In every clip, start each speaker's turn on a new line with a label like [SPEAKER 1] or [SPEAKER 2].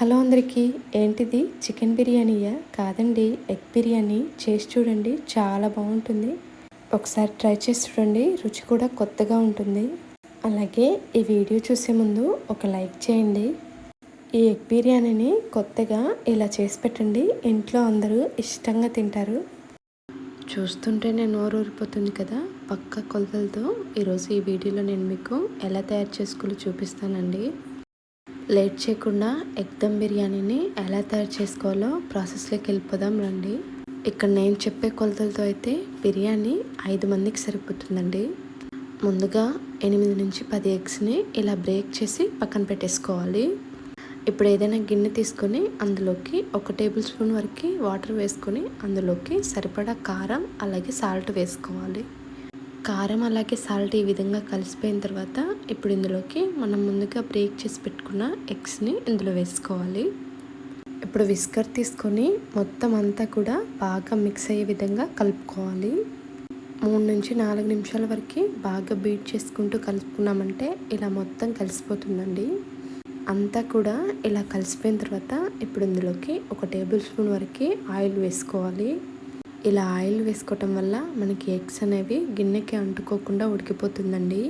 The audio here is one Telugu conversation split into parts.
[SPEAKER 1] హలో అందరికీ ఏంటిది? చికెన్ బిర్యానీయా? కాదండి ఎగ్ బిర్యానీ. చేసి చూడండి చాలా బాగుంటుంది. ఒకసారి ట్రై చేసి చూడండి రుచి కూడా కొత్తగా ఉంటుంది. అలాగే ఈ వీడియో చూసే ముందు ఒక లైక్ చేయండి. ఈ ఎగ్ బిర్యానీని కొత్తగా ఇలా చేసి పెట్టండి ఇంట్లో అందరూ ఇష్టంగా తింటారు. చూస్తుంటేనే నోరు ఊరిపోతుంది కదా? పక్క కొలతలతో ఈరోజు ఈ వీడియోలో నేను మీకు ఎలా తయారు చేసుకోవాలో చూపిస్తానండి. లేట్ చేయకుండా ఎగ్ దమ్ బిర్యానీని ఎలా తయారు చేసుకోవాలో ప్రాసెస్లోకి వెళ్ళిపోదాం రండి. ఇక్కడ నేను చెప్పే కొలతలతో అయితే బిర్యానీ ఐదు మందికి సరిపోతుందండి. ముందుగా ఎనిమిది నుంచి పది ఎగ్స్ని ఇలా బ్రేక్ చేసి పక్కన పెట్టేసుకోవాలి. ఇప్పుడు ఏదైనా గిన్నె తీసుకొని అందులోకి ఒక టేబుల్ స్పూన్ వరకు వాటర్ వేసుకొని అందులోకి సరిపడా కారం అలాగే సాల్ట్ వేసుకోవాలి. కారం అలాగే సాల్ట్ ఈ విధంగా కలిసిపోయిన తర్వాత ఇప్పుడు ఇందులోకి మనం ముందుగా బ్రేక్ చేసి పెట్టుకున్న ఎగ్స్ని ఇందులో వేసుకోవాలి. ఇప్పుడు విస్కర్ తీసుకొని మొత్తం అంతా కూడా బాగా మిక్స్ అయ్యే విధంగా కలుపుకోవాలి. మూడు నుంచి నాలుగు నిమిషాల వరకు బాగా బీట్ చేసుకుంటూ కలుపుకున్నామంటే ఇలా మొత్తం కలిసిపోతుందండి. అంతా కూడా ఇలా కలిసిపోయిన తర్వాత ఇప్పుడు ఇందులోకి ఒక టేబుల్ స్పూన్ వరకు ఆయిల్ వేసుకోవాలి. ఇలా ఆయిల్ వేసుకోవటం వల్ల మనకి ఎగ్స్ అనేవి గిన్నెకి అంటుకోకుండా ఉడికిపోతుందండి.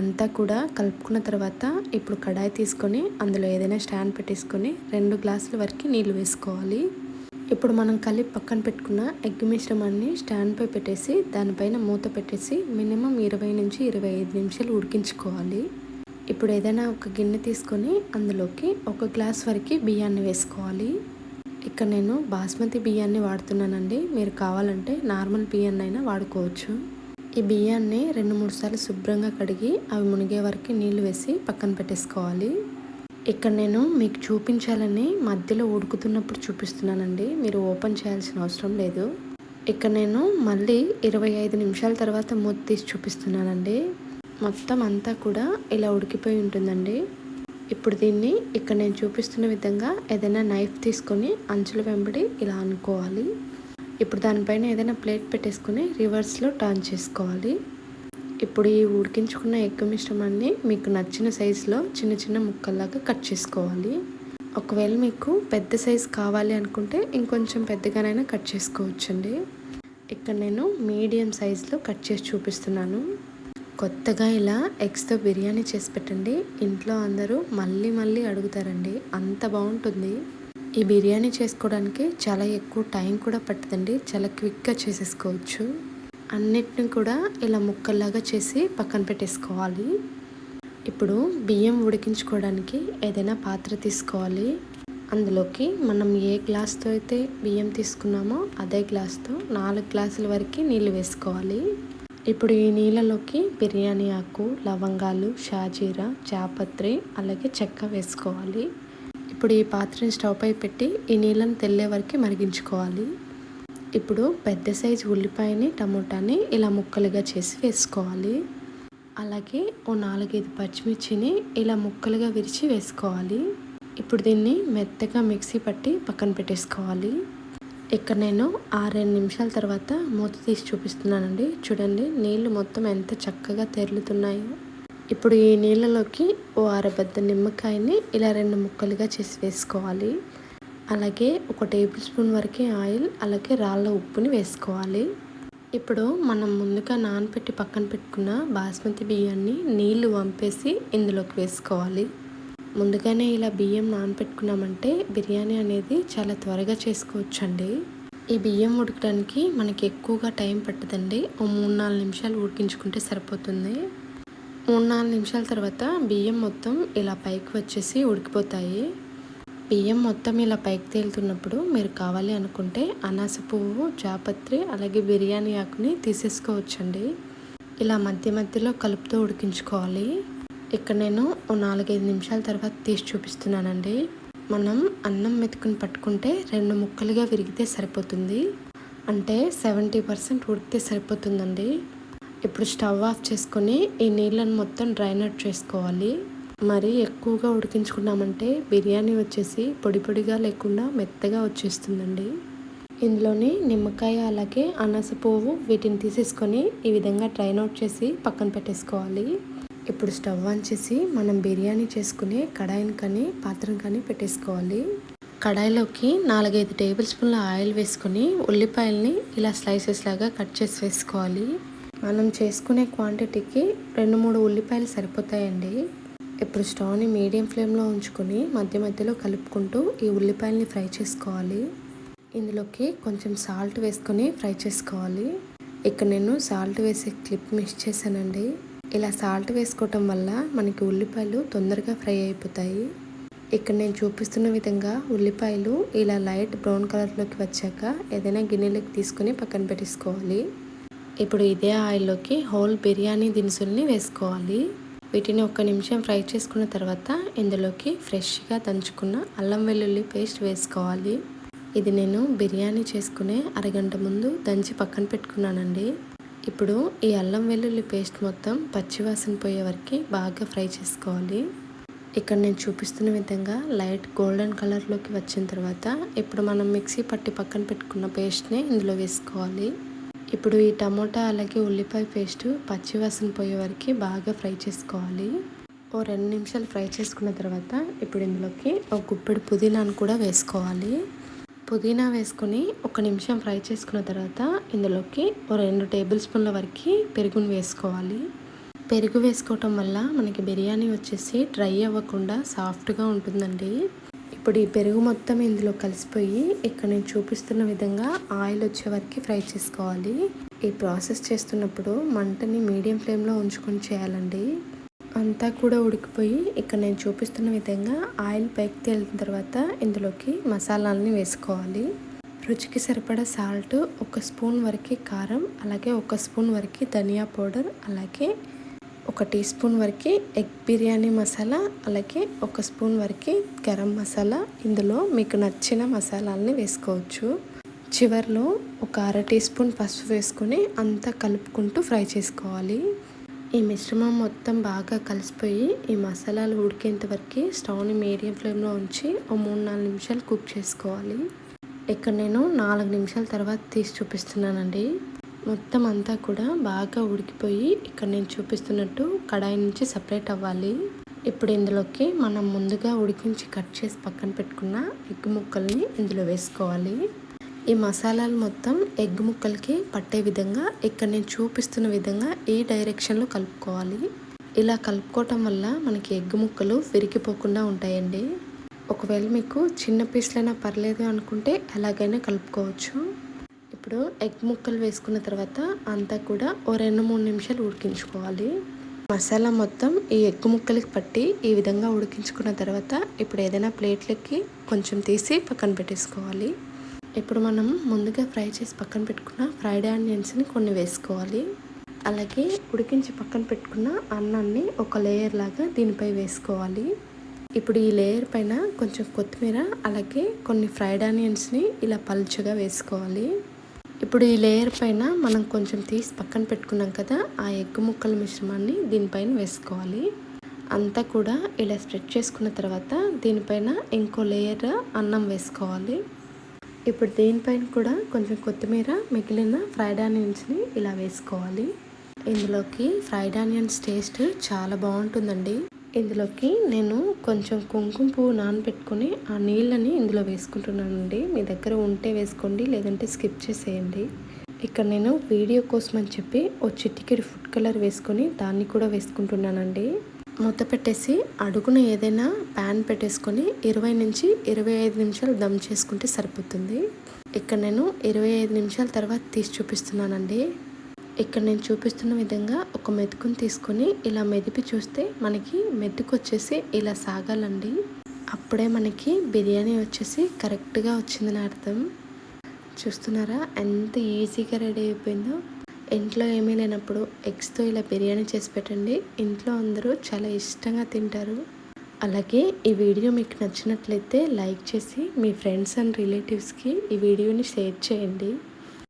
[SPEAKER 1] అంతా కూడా కలుపుకున్న తర్వాత ఇప్పుడు కడాయి తీసుకొని అందులో ఏదైనా స్టాండ్ పెట్టేసుకొని రెండు గ్లాసుల వరకు నీళ్ళు వేసుకోవాలి. ఇప్పుడు మనం కలిపి పక్కన పెట్టుకున్న ఎగ్ మిశ్రమాన్ని స్టాండ్పై పెట్టేసి దానిపైన మూత పెట్టేసి మినిమం ఇరవై నుంచి ఇరవై ఐదు నిమిషాలు ఉడికించుకోవాలి. ఇప్పుడు ఏదైనా ఒక గిన్నె తీసుకొని అందులోకి ఒక గ్లాస్ వరకు బియ్యాన్ని వేసుకోవాలి. ఇక్కడ నేను బాస్మతి బియ్యాన్ని వాడుతున్నానండి. మీరు కావాలంటే నార్మల్ బియ్యాన్ని అయినా వాడుకోవచ్చు. ఈ బియ్యాన్ని రెండు మూడు సార్లు శుభ్రంగా కడిగి అవి మునిగే వరకు నీళ్ళు వేసి పక్కన పెట్టేసుకోవాలి. ఇక్కడ నేను మీకు చూపించాలని మధ్యలో ఉడుకుతున్నప్పుడు చూపిస్తున్నానండి. మీరు ఓపెన్ చేయాల్సిన అవసరం లేదు. ఇక్కడ నేను మళ్ళీ ఇరవై ఐదు నిమిషాల తర్వాత మూత తీసి చూపిస్తున్నానండి. మొత్తం అంతా కూడా ఇలా ఉడికిపోయి ఉంటుందండి. ఇప్పుడు దీన్ని ఇక్కడ నేను చూపిస్తున్న విధంగా ఏదైనా నైఫ్ తీసుకొని అంచుల వెంబడి ఇలా అనుకోవాలి. ఇప్పుడు దానిపైన ఏదైనా ప్లేట్ పెట్టేసుకొని రివర్స్లో టర్న్ చేసుకోవాలి. ఇప్పుడు ఈ ఉడికించుకున్న ఎగ్ మిశ్రమాన్ని మీకు నచ్చిన సైజులో చిన్న చిన్న ముక్కల్లాగా కట్ చేసుకోవాలి. ఒకవేళ మీకు పెద్ద సైజు కావాలి అనుకుంటే ఇంకొంచెం పెద్దగానైనా కట్ చేసుకోవచ్చండి. ఇక్కడ నేను మీడియం సైజులో కట్ చేసి చూపిస్తున్నాను. కొత్తగా ఇలా ఎగ్స్తో బిర్యానీ చేసి పెట్టండి. ఇంట్లో అందరూ మళ్ళీ మళ్ళీ అడుగుతారండి. అంత బాగుంటుంది. ఈ బిర్యానీ చేసుకోవడానికి చాలా ఎక్కువ టైం కూడా పట్టదండి. చాలా క్విక్గా చేసేసుకోవచ్చు. అన్నిటిని కూడా ఇలా ముక్కల్లాగా చేసి పక్కన పెట్టేసుకోవాలి. ఇప్పుడు బియ్యం ఉడికించుకోవడానికి ఏదైనా పాత్ర తీసుకోవాలి. అందులోకి మనం ఏ గ్లాస్తో అయితే బియ్యం తీసుకున్నామో అదే గ్లాస్తో నాలుగు గ్లాసుల వరకు నీళ్ళు వేసుకోవాలి. ఇప్పుడు ఈ నీళ్ళలోకి బిర్యానీ ఆకు లవంగాలు షాజీరా చాపత్రి అలాగే చెక్క వేసుకోవాలి. ఇప్పుడు ఈ పాత్రని స్టవ్ పై పెట్టి ఈ నీళ్ళని తెల్లే వరకు మరిగించుకోవాలి. ఇప్పుడు పెద్ద సైజు ఉల్లిపాయని టమోటాని ఇలా ముక్కలుగా చేసి వేసుకోవాలి. అలాగే ఓ నాలుగైదు పచ్చిమిర్చిని ఇలా ముక్కలుగా విరిచి వేసుకోవాలి. ఇప్పుడు దీన్ని మెత్తగా మిక్సీ పట్టి పక్కన పెట్టేసుకోవాలి. ఇక్కడ నేను ఆరేడు నిమిషాల తర్వాత మూత తీసి చూపిస్తున్నానండి. చూడండి నీళ్ళు మొత్తం ఎంత చక్కగా తెరులుతున్నాయో. ఇప్పుడు ఈ నీళ్ళలోకి ఓ అరబద్ద నిమ్మకాయని ఇలా రెండు ముక్కలుగా చేసి వేసుకోవాలి. అలాగే ఒక టేబుల్ స్పూన్ వరకే ఆయిల్ అలాగే రాళ్ళ ఉప్పుని వేసుకోవాలి. ఇప్పుడు మనం ముందుగా నానపెట్టి పక్కన పెట్టుకున్న బాస్మతి బియ్యాన్ని నీళ్ళు వంపేసి ఇందులోకి వేసుకోవాలి. ముందుగానే ఇలా బియ్యం నానపెట్టుకున్నామంటే బిర్యానీ అనేది చాలా త్వరగా చేసుకోవచ్చండి. ఈ బియ్యం ఉడకడానికి మనకి ఎక్కువగా టైం పట్టదండి. ఓ మూడు నాలుగు నిమిషాలు ఉడికించుకుంటే సరిపోతుంది. మూడు నాలుగు నిమిషాల తర్వాత బియ్యం మొత్తం ఇలా పైకి వచ్చేసి ఉడికిపోతాయి. బియ్యం మొత్తం ఇలా పైకి తేలుతున్నప్పుడు మీరు కావాలి అనుకుంటే అనాస పువ్వు జాపత్రి అలాగే బిర్యానీ ఆకుని తీసేసుకోవచ్చండి. ఇలా మధ్య మధ్యలో కలుపుతూ ఉడికించుకోవాలి. ఇక్కడ నేను ఓ నాలుగైదు నిమిషాల తర్వాత తీసి చూపిస్తున్నానండి. మనం అన్నం మెతుకుని పట్టుకుంటే రెండు ముక్కలుగా విరిగితే సరిపోతుంది. అంటే సెవెంటీ పర్సెంట్ ఉడికితే సరిపోతుందండి. ఇప్పుడు స్టవ్ ఆఫ్ చేసుకొని ఈ నీళ్ళను మొత్తం డ్రైన్ అవుట్ చేసుకోవాలి. మరి ఎక్కువగా ఉడికించుకున్నామంటే బిర్యానీ వచ్చేసి పొడి పొడిగా లేకుండా మెత్తగా వచ్చేస్తుందండి. ఇందులోని నిమ్మకాయ అలాగే అనాస పువ్వు వీటిని తీసేసుకొని ఈ విధంగా డ్రైన్ అవుట్ చేసి పక్కన పెట్టేసుకోవాలి. ఇప్పుడు స్టవ్ ఆన్ చేసి మనం బిర్యానీ చేసుకునే కడాయిని కానీ పాత్రను కానీ పెట్టేసుకోవాలి. కడాయిలోకి నాలుగైదు టేబుల్ స్పూన్ల ఆయిల్ వేసుకొని ఉల్లిపాయల్ని ఇలా స్లైసెస్ లాగా కట్ చేసి వేసుకోవాలి. మనం చేసుకునే క్వాంటిటీకి రెండు మూడు ఉల్లిపాయలు సరిపోతాయండి. ఇప్పుడు స్టవ్ని మీడియం ఫ్లేమ్లో ఉంచుకొని మధ్య మధ్యలో కలుపుకుంటూ ఈ ఉల్లిపాయల్ని ఫ్రై చేసుకోవాలి. ఇందులోకి కొంచెం సాల్ట్ వేసుకొని ఫ్రై చేసుకోవాలి. ఇక్కడ నేను సాల్ట్ వేసే క్లిప్ మిస్ చేశానండి. ఇలా సాల్ట్ వేసుకోవటం వల్ల మనకి ఉల్లిపాయలు తొందరగా ఫ్రై అయిపోతాయి. ఇక్కడ నేను చూపిస్తున్న విధంగా ఉల్లిపాయలు ఇలా లైట్ బ్రౌన్ కలర్లోకి వచ్చాక ఏదైనా గిన్నెలోకి తీసుకొని పక్కన పెట్టేసుకోవాలి. ఇప్పుడు ఇదే ఆయిల్లోకి హోల్ బిర్యానీ దినుసుల్ని వేసుకోవాలి. వీటిని ఒక నిమిషం ఫ్రై చేసుకున్న తర్వాత ఇందులోకి ఫ్రెష్గా దంచుకున్న అల్లం వెల్లుల్లి పేస్ట్ వేసుకోవాలి. ఇది నేను బిర్యానీ చేసుకునే అరగంట ముందు దంచి పక్కన పెట్టుకున్నానండి. ఇప్పుడు ఈ అల్లం వెల్లుల్లి పేస్ట్ మొత్తం పచ్చివాసన పోయే వరకు బాగా ఫ్రై చేసుకోవాలి. ఇక్కడ నేను చూపిస్తున్న విధంగా లైట్ గోల్డెన్ కలర్లోకి వచ్చిన తర్వాత ఇప్పుడు మనం మిక్సీ పట్టి పక్కన పెట్టుకున్న పేస్ట్ని ఇందులో వేసుకోవాలి. ఇప్పుడు ఈ టమోటా అలాగే ఉల్లిపాయ పేస్ట్ పచ్చివాసన పోయే వరకు బాగా ఫ్రై చేసుకోవాలి. ఓ రెండు నిమిషాలు ఫ్రై చేసుకున్న తర్వాత ఇప్పుడు ఇందులోకి ఒక గుప్పెడు పుదీనాను కూడా వేసుకోవాలి. పుదీనా వేసుకొని ఒక నిమిషం ఫ్రై చేసుకున్న తర్వాత ఇందులోకి ఓ రెండు టేబుల్ స్పూన్ల వరకు పెరుగును వేసుకోవాలి. పెరుగు వేసుకోవటం వల్ల మనకి బిర్యానీ వచ్చేసి డ్రై అవ్వకుండా సాఫ్ట్గా ఉంటుందండి. ఇప్పుడు ఈ పెరుగు మొత్తం ఇందులో కలిసిపోయి ఇక్కడ నేను చూపిస్తున్న విధంగా ఆయిల్ వచ్చే వరకు ఫ్రై చేసుకోవాలి. ఈ ప్రాసెస్ చేస్తున్నప్పుడు మంటని మీడియం ఫ్లేమ్లో ఉంచుకొని చేయాలండి. అంతా కూడా ఉడికిపోయి ఇక్కడ నేను చూపిస్తున్న విధంగా ఆయిల్ పైకి తేలిన తర్వాత ఇందులోకి మసాలాలని వేసుకోవాలి. రుచికి సరిపడా సాల్ట్ ఒక స్పూన్ వరకు కారం అలాగే ఒక స్పూన్ వరకు ధనియా పౌడర్ అలాగే ఒక టీ స్పూన్ వరకు ఎగ్ బిర్యానీ మసాలా అలాగే ఒక స్పూన్ వరకు గరం మసాలా. ఇందులో మీకు నచ్చిన మసాలాలని వేసుకోవచ్చు. చివరిలో ఒక అర టీ స్పూన్ పసుపు వేసుకొని అంతా కలుపుకుంటూ ఫ్రై చేసుకోవాలి. ఈ మిశ్రమం మొత్తం బాగా కలిసిపోయి ఈ మసాలాలు ఉడికేంత వరకు స్టవ్ని మీడియం ఫ్లేమ్లో ఉంచి ఓ మూడు నాలుగు నిమిషాలు కుక్ చేసుకోవాలి. ఇక్కడ నేను నాలుగు నిమిషాల తర్వాత తీసి చూపిస్తున్నానండి. మొత్తం అంతా కూడా బాగా ఉడికిపోయి ఇక్కడ నేను చూపిస్తున్నట్టు కడాయి నుంచి సపరేట్ అవ్వాలి. ఇప్పుడు ఇందులోకి మనం ముందుగా ఉడికించి కట్ చేసి పక్కన పెట్టుకున్న ఎగ్ ముక్కల్ని ఇందులో వేసుకోవాలి. ఈ మసాలాలు మొత్తం ఎగ్ ముక్కలకి పట్టే విధంగా ఇక్కడ నేను చూపిస్తున్న విధంగా ఈ డైరెక్షన్లో కలుపుకోవాలి. ఇలా కలుపుకోవటం వల్ల మనకి ఎగ్ ముక్కలు విరిగిపోకుండా ఉంటాయండి. ఒకవేళ మీకు చిన్న పీస్లైనా పర్లేదు అనుకుంటే ఎలాగైనా కలుపుకోవచ్చు. ఇప్పుడు ఎగ్ ముక్కలు వేసుకున్న తర్వాత అంతా కూడా ఓ రెండు మూడు నిమిషాలు ఉడికించుకోవాలి. మసాలా మొత్తం ఈ ఎగ్ ముక్కలకి పట్టి ఈ విధంగా ఉడికించుకున్న తర్వాత ఇప్పుడు ఏదైనా ప్లేట్లకి కొంచెం తీసి పక్కన పెట్టేసుకోవాలి. ఇప్పుడు మనం ముందుగా ఫ్రై చేసి పక్కన పెట్టుకున్న ఫ్రైడ్ ఆనియన్స్ని కొన్ని వేసుకోవాలి. అలాగే ఉడికించి పక్కన పెట్టుకున్న అన్నాన్ని ఒక లేయర్ లాగా దీనిపై వేసుకోవాలి. ఇప్పుడు ఈ లేయర్ పైన కొంచెం కొత్తిమీర అలాగే కొన్ని ఫ్రైడ్ ఆనియన్స్ని ఇలా పలుచగా వేసుకోవాలి. ఇప్పుడు ఈ లేయర్ పైన మనం కొంచెం తీసి పక్కన పెట్టుకున్నాం కదా ఆ ఎగ్గు ముక్కల మిశ్రమాన్ని దీనిపైన వేసుకోవాలి. అంతా కూడా ఇలా స్ప్రెడ్ చేసుకున్న తర్వాత దీనిపైన ఇంకో లేయర్ అన్నం వేసుకోవాలి. ఇప్పుడు దీనిపైన కూడా కొంచెం కొత్తిమీర మిగిలిన ఫ్రైడ్ ఆనియన్స్ని ఇలా వేసుకోవాలి. ఇందులోకి ఫ్రైడ్ ఆనియన్స్ టేస్ట్ చాలా బాగుంటుందండి. ఇందులోకి నేను కొంచెం కుంకుమ పువ్వు నానబెట్టుకొని ఆ నీళ్ళని ఇందులో వేసుకుంటున్నానండి. మీ దగ్గర ఉంటే వేసుకోండి లేదంటే స్కిప్ చేసేయండి. ఇక్కడ నేను వీడియో కోసం అని చెప్పి ఓ చిట్టికెడి ఫుడ్ కలర్ వేసుకొని దాన్ని కూడా వేసుకుంటున్నానండి. మూత పెట్టేసి అడుగున ఏదైనా ప్యాన్ పెట్టేసుకొని ఇరవై నుంచి ఇరవై ఐదు నిమిషాలు దమ్ చేసుకుంటే సరిపోతుంది. ఇక్కడ నేను ఇరవై ఐదు నిమిషాల తర్వాత తీసి చూపిస్తున్నానండి. ఇక్కడ నేను చూపిస్తున్న విధంగా ఒక మెతుకుని తీసుకొని ఇలా మెదిపి చూస్తే మనకి మెతుకు వచ్చేసి ఇలా సాగాలండి. అప్పుడే మనకి బిర్యానీ వచ్చేసి కరెక్ట్గా వచ్చిందని అర్థం. చూస్తున్నారా? ఎంత ఈజీగా రెడీ అయిపోయిందో. ఇంట్లో ఏమీ లేనప్పుడు ఎగ్స్తో ఇలా బిర్యానీ చేసి పెట్టండి. ఇంట్లో అందరూ చాలా ఇష్టంగా తింటారు. అలాగే ఈ వీడియో మీకు నచ్చినట్లయితే లైక్ చేసి మీ ఫ్రెండ్స్ అండ్ రిలేటివ్స్కి ఈ వీడియోని షేర్ చేయండి.